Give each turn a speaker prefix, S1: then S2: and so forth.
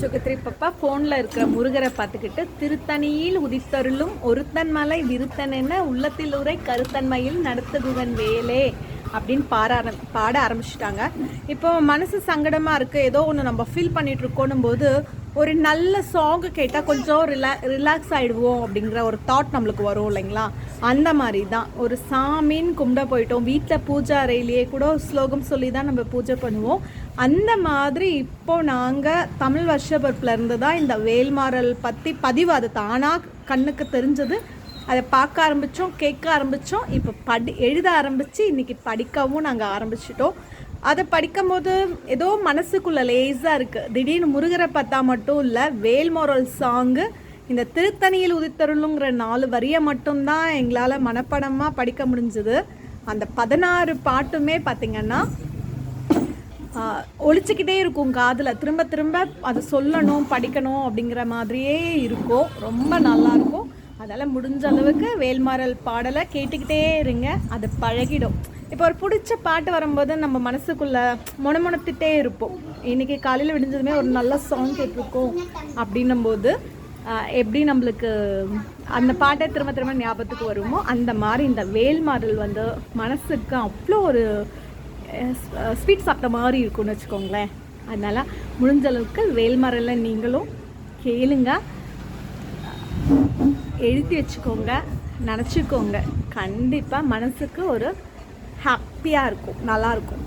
S1: சுகத்ரி பப்பா ஃபோனில் இருக்கிற முருகரை பார்த்துக்கிட்டு திருத்தணியில் உதித்தருளும் ஒருத்தன் மலை விருத்தன் உள்ளத்தில் உரை கருத்தன்மையில் நடத்துகுவன் வேலே அப்படின்னு பாட ஆரம் பாட ஆரம்பிச்சிட்டாங்க. இப்போ மனசு சங்கடமாக இருக்குது ஏதோ ஒன்று நம்ம ஃபீல் பண்ணிகிட்ருக்கோன்னும் போது ஒரு நல்ல சாங்கு கேட்டால் கொஞ்சம் ரிலா ரிலாக்ஸ் ஆகிடுவோம் அப்படிங்கிற ஒரு தாட் நம்மளுக்கு வரும் இல்லைங்களா? அந்த மாதிரி தான் ஒரு சாமின்னு கும்பிட போயிட்டோம். வீட்டில் பூஜை அறையிலேயே கூட ஸ்லோகம் சொல்லி தான் நம்ம பூஜை பண்ணுவோம். அந்த மாதிரி இப்போ நாங்கள் தமிழ் வருஷ இருந்து தான் இந்த வேல்மாறல் பற்றி பதிவு. அது தானாக கண்ணுக்கு தெரிஞ்சது. அதை பார்க்க ஆரம்பித்தோம் கேட்க ஆரம்பித்தோம் இப்போ படி எழுத ஆரம்பித்து இன்றைக்கி படிக்கவும் நாங்கள் ஆரம்பிச்சிட்டோம். அதை படிக்கும்போது ஏதோ மனசுக்குள்ளே லேஸாக இருக்குது திடீர்னு முருகரை பார்த்தா மட்டும் இல்லை வேல்மோரல் சாங்கு இந்த திருத்தணியில் உதித்தருளுங்கிற நாலு வரியை மட்டும்தான் எங்களால் மனப்படமாக படிக்க முடிஞ்சுது. அந்த பதினாறு பாட்டுமே பார்த்திங்கன்னா ஒழிச்சிக்கிட்டே இருக்கும் காதில். திரும்ப திரும்ப அதை சொல்லணும் படிக்கணும் அப்படிங்கிற மாதிரியே இருக்கும். ரொம்ப நல்லாயிருக்கும் அதனால் முடிஞ்ச அளவுக்கு வேல்மாறல் பாடலை கேட்டுக்கிட்டே இருங்க. அது பழகிடும். இப்போ ஒரு பிடிச்ச பாட்டு வரும்போது நம்ம மனசுக்குள்ளே முணமுணத்துட்டே இருப்போம். இன்றைக்கி காலையில் விடிஞ்சதுமே ஒரு நல்ல சாங் கேட்டிருக்கோம் அப்படின்னும் போது எப்படி நம்மளுக்கு அந்த பாட்டை திரும்ப திரும்ப ஞாபகத்துக்கு வருமோ அந்த மாதிரி இந்த வேல்மாறல் வந்து மனசுக்கு அவ்வளோ ஒரு ஸ்வீட் சாப்பிட்ட மாதிரி இருக்கும்னு வச்சுக்கோங்களேன். அதனால் முடிஞ்ச அளவுக்கு வேல்மரல்ல நீங்களும் கேளுங்க. எழுதி வச்சுக்கோங்க நினச்சிக்கோங்க. கண்டிப்பாக மனசுக்கு ஒரு ஹாப்பியாக இருக்கும் நல்லாயிருக்கும்